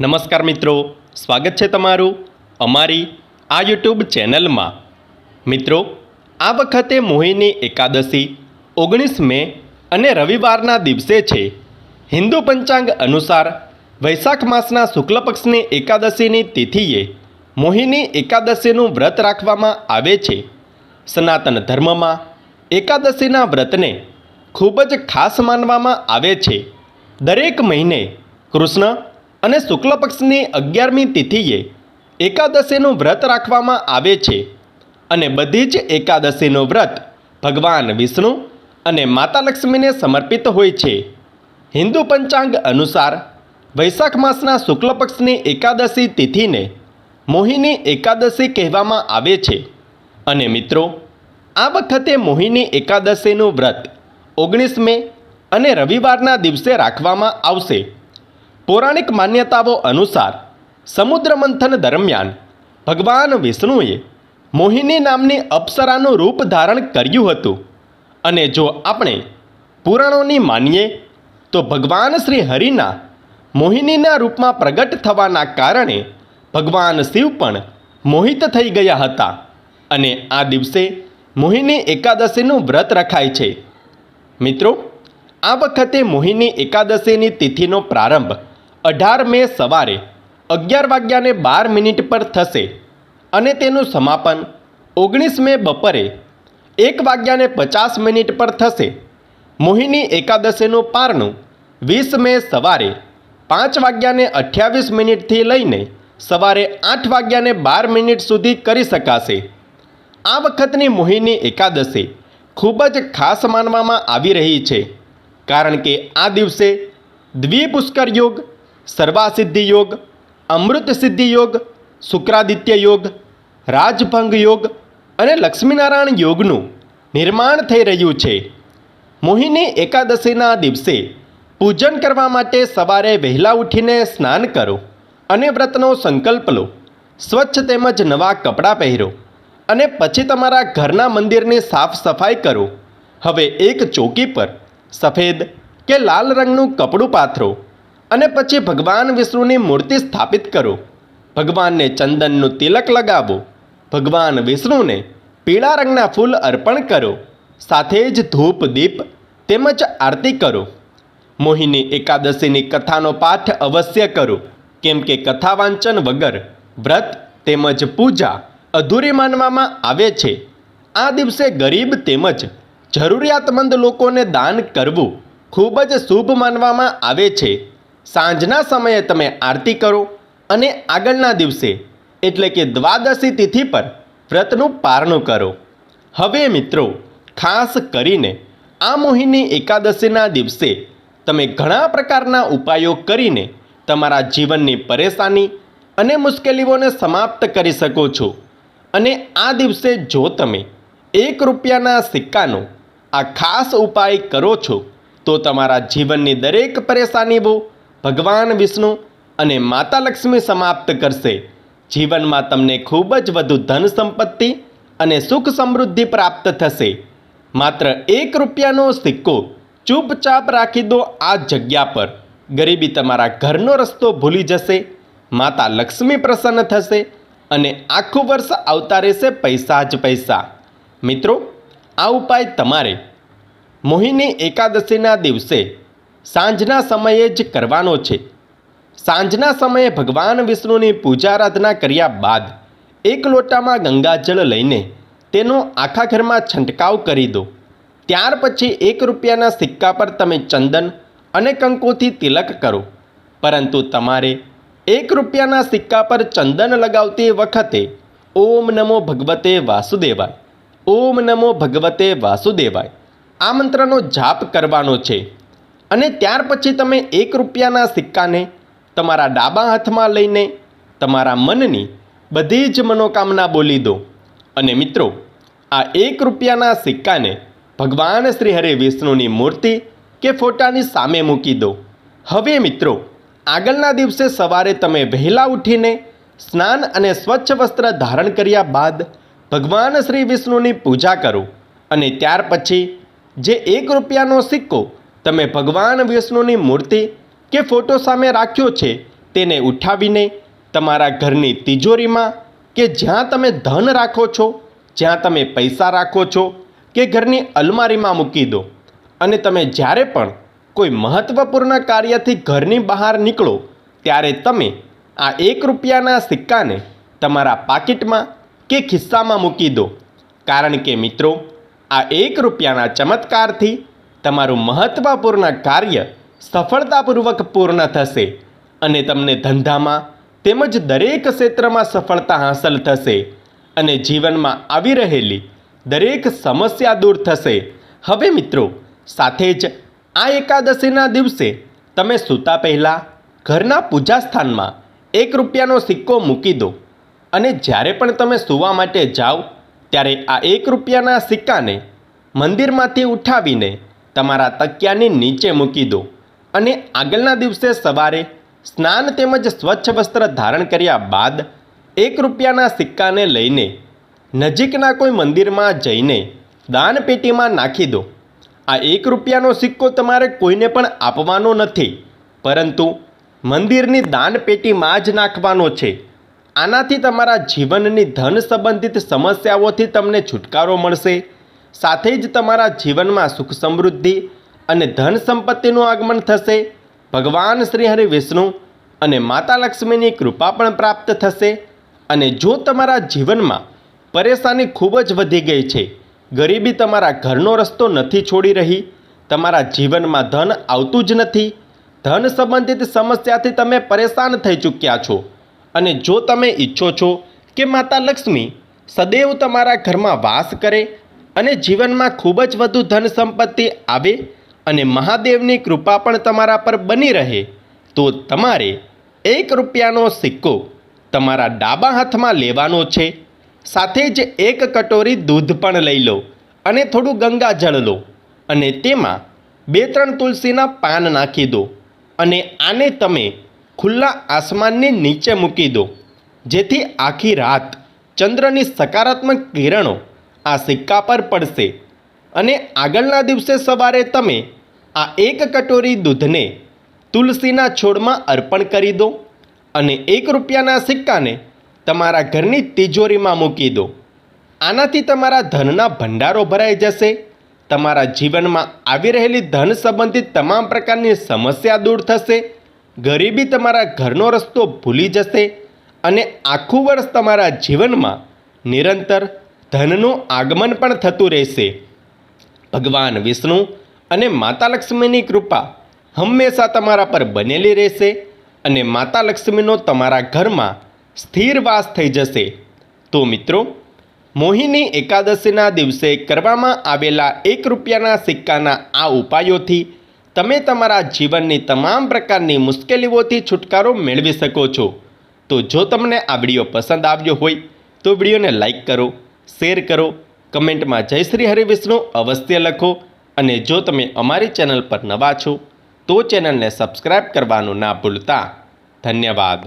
નમસ્કાર મિત્રો, સ્વાગત છે તમારું અમારી આ યુટ્યુબ ચેનલમાં. મિત્રો, આ વખતે મોહિની એકાદશી ઓગણીસ મે અને રવિવારના દિવસે છે. હિન્દુ પંચાંગ અનુસાર વૈશાખ માસના શુક્લ પક્ષની એકાદશીની તિથિએ મોહિની એકાદશીનું વ્રત રાખવામાં આવે છે. સનાતન ધર્મમાં એકાદશીના વ્રતને ખૂબ જ ખાસ માનવામાં આવે છે. દરેક મહિને કૃષ્ણ અને શુક્લ પક્ષની અગિયારમી તિથિએ એકાદશીનું વ્રત રાખવામાં આવે છે અને બધી જ એકાદશીનું વ્રત ભગવાન વિષ્ણુ અને માતા લક્ષ્મીને સમર્પિત હોય છે. હિન્દુ પંચાંગ અનુસાર વૈશાખ માસના શુક્લ પક્ષની એકાદશી તિથિને મોહિની એકાદશી કહેવામાં આવે છે. અને મિત્રો, આ વખતે મોહિની એકાદશીનું વ્રત ઓગણીસ મે અને રવિવારના દિવસે રાખવામાં આવશે. પૌરાણિક માન્યતાઓ અનુસાર સમુદ્ર મંથન દરમિયાન ભગવાન વિષ્ણુએ મોહિની નામની અપ્સરાનું રૂપ ધારણ કર્યું હતું. અને જો આપણે પુરાણોની માનીએ, તો ભગવાન શ્રી હરિના મોહિનીના રૂપમાં પ્રગટ થવાના કારણે ભગવાન શિવ પણ મોહિત થઈ ગયા હતા અને આ દિવસે મોહિની એકાદશીનું વ્રત રખાય છે. મિત્રો, આ વખતે મોહિની એકાદશીની તિથિનો પ્રારંભ અઢાર મે સવારે અગિયાર વાગ્યાને બાર મિનિટ પર થશે અને તેનું સમાપન ઓગણીસ મે બપોરે એક વાગ્યાને પચાસ મિનિટ પર થશે. મોહિની એકાદશીનું પારણું વીસ મે સવારે પાંચ વાગ્યાને અઠ્યાવીસ મિનિટથી લઈને સવારે આઠ વાગ્યાને બાર મિનિટ સુધી કરી શકાશે. આ વખતની મોહિની એકાદશી ખૂબ જ ખાસ માનવામાં આવી રહી છે. કારણ કે આ દિવસે દ્વિપુષ્કર યોગ સર્વાસિદ્ધિ યોગ અમૃત સિદ્ધિ યોગ શુક્રાદિત્ય યોગ રાજભંગ યોગ અને લક્ષ્મીનારાયણ યોગનું નિર્માણ થઈ રહ્યું છે. મોહિની એકાદશીના દિવસે પૂજન કરવા માટે સવારે વહેલા ઉઠીને સ્નાન કરો અને વ્રતનો સંકલ્પ લો. સ્વચ્છ તેમજ નવા કપડાં પહેરો અને પછી તમારા ઘરના મંદિરની સાફ સફાઈ કરો. હવે એક ચોકી પર સફેદ કે લાલ રંગનું કપડું પાથરો. અને પછી ભગવાન વિષ્ણુની મૂર્તિ સ્થાપિત કરો. ભગવાનને ચંદનનું તિલક લગાવો. ભગવાન વિષ્ણુને પીળા રંગના ફૂલ અર્પણ કરો. સાથે જ ધૂપ, દીપ તેમજ આરતી કરો. મોહિની એકાદશીની કથાનો પાઠ અવશ્ય કરો. કેમ કે કથા વાંચન વગર વ્રત તેમજ પૂજા અધૂરી માનવામાં આવે છે. આ દિવસે ગરીબ તેમજ જરૂરિયાતમંદ લોકોને દાન કરવું ખૂબ જ શુભ માનવામાં આવે છે. સાંજના સમયે તમે આરતી કરો અને આગળના દિવસે, એટલે કે દ્વાદશી તિથિ પર, વ્રતનું પારણું કરો. હવે મિત્રો, ખાસ કરીને આ મોહિની એકાદશીના દિવસે તમે ઘણા પ્રકારના ઉપાયો કરીને તમારા જીવનની પરેશાની અને મુશ્કેલીઓને સમાપ્ત કરી શકો છો. અને આ દિવસે જો તમે એક રૂપિયાના સિક્કાનો આ ખાસ ઉપાય કરો છો, તો તમારા જીવનની દરેક પરેશાનીઓ ભગવાન વિષ્ણુ અને માતા લક્ષ્મી સમાપ્ત કરશે. જીવનમાં તમને ખૂબ જ વધુ ધન સંપત્તિ અને સુખ સમૃદ્ધિ પ્રાપ્ત થશે. માત્ર એક રૂપિયાનો સિક્કો ચૂપચાપ રાખી દો આ જગ્યા પર. ગરીબી તમારા ઘરનો રસ્તો ભૂલી જશે, માતા લક્ષ્મી પ્રસન્ન થશે અને આખું વર્ષ આવતા રહેશે પૈસા જ પૈસા. મિત્રો, આ ઉપાય તમારે. મોહિની એકાદશીના દિવસે સાંજના સમયે જ કરવાનો છે. સાંજના સમયે ભગવાન વિષ્ણુની પૂજા આરાધના કર્યા બાદ એક લોટામાં ગંગાજળ લઈને તેનો આખા ઘરમાં છંટકાવ કરી દો. ત્યાર પછી એક રૂપિયાના સિક્કા પર તમે ચંદન અને કંકોથી તિલક કરો. પરંતુ તમારે એક રૂપિયાના સિક્કા પર ચંદન લગાવતી વખતે ઓમ નમો ભગવતે વાસુદેવાય, ઓમ નમો ભગવતે વાસુદેવાય આ મંત્રનો જાપ કરવાનો છે. અને ત્યાર પછી તમે એક રૂપિયાના સિક્કાને તમારા ડાબા હાથમાં લઈને તમારા મનની બધી જ મનોકામના બોલી દો. અને મિત્રો, આ એક રૂપિયાના સિક્કાને ભગવાન શ્રી હરે વિષ્ણુની મૂર્તિ કે ફોટાની સામે મૂકી દો. હવે મિત્રો, આગળના દિવસે સવારે તમે વહેલા ઉઠીને સ્નાન અને સ્વચ્છ વસ્ત્ર ધારણ કર્યા બાદ ભગવાન શ્રી વિષ્ણુની પૂજા કરો. અને ત્યાર પછી જે એક રૂપિયાનો સિક્કો તમે ભગવાન વિષ્ણુની મૂર્તિ કે ફોટો સામે રાખ્યો છે તેને ઉઠાવીને તમારા ઘરની તિજોરીમાં કે જ્યાં તમે ધન રાખો છો, જ્યાં તમે પૈસા રાખો છો, કે ઘરની અલમારીમાં મૂકી દો. અને તમે જ્યારે પણ કોઈ મહત્ત્વપૂર્ણ કાર્યથી ઘરની બહાર નીકળો, ત્યારે તમે આ એક રૂપિયાના સિક્કાને તમારા પાકીટમાં કે ખિસ્સામાં મૂકી દો. કારણ કે મિત્રો, આ એક રૂપિયાના ચમત્કારથી તમારું મહત્ત્વપૂર્ણ કાર્ય સફળતાપૂર્વક પૂર્ણ થશે અને તમને ધંધામાં તેમજ દરેક ક્ષેત્રમાં સફળતા હાંસલ થશે અને જીવનમાં આવી રહેલી દરેક સમસ્યા દૂર થશે. હવે મિત્રો, સાથે જ આ એકાદશીના દિવસે તમે સૂતા પહેલાં ઘરના પૂજા સ્થાનમાં એક રૂપિયાનો સિક્કો મૂકી દો અને જ્યારે પણ તમે સૂવા માટે જાઓ, ત્યારે આ એક રૂપિયાના સિક્કાને મંદિરમાંથી ઉઠાવીને તમારા તકિયાની નીચે મૂકી દો અને આગળના દિવસે સવારે સ્નાન તેમજ સ્વચ્છ વસ્ત્ર ધારણ કર્યા બાદ એક રૂપિયાના સિક્કાને લઈને નજીકના કોઈ મંદિરમાં જઈને દાનપેટીમાં નાખી દો. આ એક રૂપિયાનો સિક્કો તમારે કોઈને પણ આપવાનો નથી, પરંતુ મંદિરની દાનપેટીમાં જ નાખવાનો છે. આનાથી તમારા જીવનની ધન સંબંધિત સમસ્યાઓથી તમને છુટકારો મળશે. સાથે જ તમારા જીવનમાં સુખ સમૃદ્ધિ અને ધન સંપત્તિનું આગમન થશે. ભગવાન શ્રી હરિ વિષ્ણુ અને માતા લક્ષ્મીની કૃપા પણ પ્રાપ્ત થશે. અને જો તમારા જીવનમાં પરેશાની ખૂબ જ વધી ગઈ છે, ગરીબી તમારા ઘરનો રસ્તો નથી છોડી રહી, તમારા જીવનમાં ધન આવતું જ નથી, ધન સંબંધિત સમસ્યાથી તમે પરેશાન થઈ ચૂક્યા છો. અને જો તમે ઈચ્છો છો કે માતા લક્ષ્મી સદૈવ તમારા ઘરમાં વાસ કરે અને જીવનમાં ખૂબ જ વધુ ધન સંપત્તિ આવે અને મહાદેવની કૃપા પણ તમારા પર બની રહે, તો તમારે એક રૂપિયાનો સિક્કો તમારા ડાબા હાથમાં લેવાનો છે. સાથે જ એક કટોરી દૂધ પણ લઈ લો અને થોડું ગંગાજળ લો અને તેમાં બે ત્રણ તુલસીના પાન નાખી દો અને આને તમે ખુલ્લા આસમાનની નીચે મૂકી દો, જેથી આખી રાત ચંદ્રની સકારાત્મક કિરણો આ સિક્કા પર પડશે. અને આગળના દિવસે સવારે તમે આ એક કટોરી દૂધને તુલસીના છોડમાં અર્પણ કરી દો અને એક રૂપિયાના સિક્કાને તમારા ઘરની તિજોરીમાં મૂકી દો. આનાથી તમારા ધનના ભંડારો ભરાઈ જશે. તમારા જીવનમાં આવી રહેલી ધન સંબંધિત તમામ પ્રકારની સમસ્યા દૂર થશે. ગરીબી તમારા ઘરનો રસ્તો ભૂલી જશે અને આખું વર્ષ તમારા જીવનમાં નિરંતર ધનનું આગમન પણ થતું રહેશે. ભગવાન વિષ્ણુ અને માતા લક્ષ્મીની કૃપા હંમેશા તમારા પર બનેલી રહેશે અને માતા લક્ષ્મીનો તમારા ઘરમાં સ્થિર વાસ થઈ જશે. તો મિત્રો, મોહિની એકાદશીના દિવસે કરવામાં આવેલા એક રૂપિયાના સિક્કાના આ ઉપાયોથી તમે તમારા જીવનની તમામ પ્રકારની મુશ્કેલીઓથી છુટકારો મેળવી શકો છો. તો જો તમને આ વીડિયો પસંદ આવ્યો હોય, તો વિડીયોને લાઇક કરો શેર કરો. કમેન્ટમાં જય શ્રી હરિવિષ્ણુ અવશ્ય લખો અને જો તમે અમારી ચેનલ પર નવા છો, તો ચેનલને સબસ્ક્રાઈબ કરવાનું ના ભૂલતા. ધન્યવાદ.